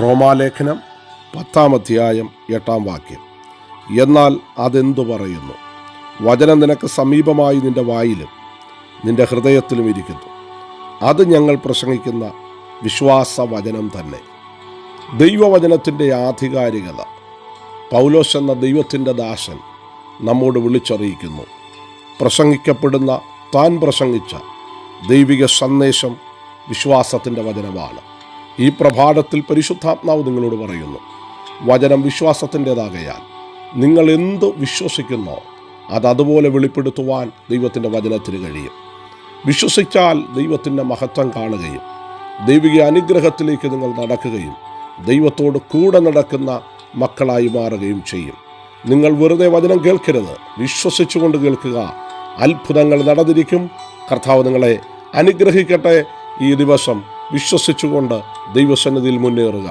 റോമാലേഖനം പത്താം അധ്യായം എട്ടാം വാക്യം. എന്നാൽ അതെന്തു പറയുന്നു? വചനം നിനക്ക് സമീപമായി നിന്റെ വായിലും നിന്റെ ഹൃദയത്തിലും ഇരിക്കുന്നു. അത് ഞങ്ങൾ പ്രസംഗിക്കുന്ന വിശ്വാസ വചനം തന്നെ. ദൈവവചനത്തിന്റെ ആധികാരികത. പൗലോസ് എന്ന ദൈവത്തിന്റെ ദാസൻ നമ്മോട് വിളിച്ചറിയിക്കുന്നു. പ്രസംഗിക്കപ്പെടുന്ന താൻ പ്രസംഗിച്ച ദൈവിക സന്ദേശം വിശ്വാസത്തിന്റെ വചനമാണ്. ഈ പ്രഭാതത്തിൽ പരിശുദ്ധാത്മാവ് നിങ്ങളോട് പറയുന്നു വചനം വിശ്വാസത്തിന്റെതാകയാൽ നിങ്ങൾ എന്ത് വിശ്വസിക്കുന്നോ അത് അതുപോലെ വെളിപ്പെടുത്തുവാൻ ദൈവത്തിന്റെ വചനത്തിന് കഴിയും. വിശ്വസിച്ചാൽ ദൈവത്തിന്റെ മഹത്വം കാണുകയും ദൈവിക അനുഗ്രഹത്തിലേക്ക് നിങ്ങൾ നടക്കുകയും ദൈവത്തോട് കൂടെ നടക്കുന്ന മക്കളായി മാറുകയും ചെയ്യും. നിങ്ങൾ വെറുതെ വചനം കേൾക്കരുത് വിശ്വസിച്ചുകൊണ്ട് കേൾക്കുക. അത്ഭുതങ്ങൾ നടന്നിരിക്കും. കർത്താവ് നിങ്ങളെ അനുഗ്രഹിക്കട്ടെ. ഈ ദിവസം വിശ്വസിച്ചുകൊണ്ട് ദൈവസന്നിധിയിൽ മുന്നേറുക.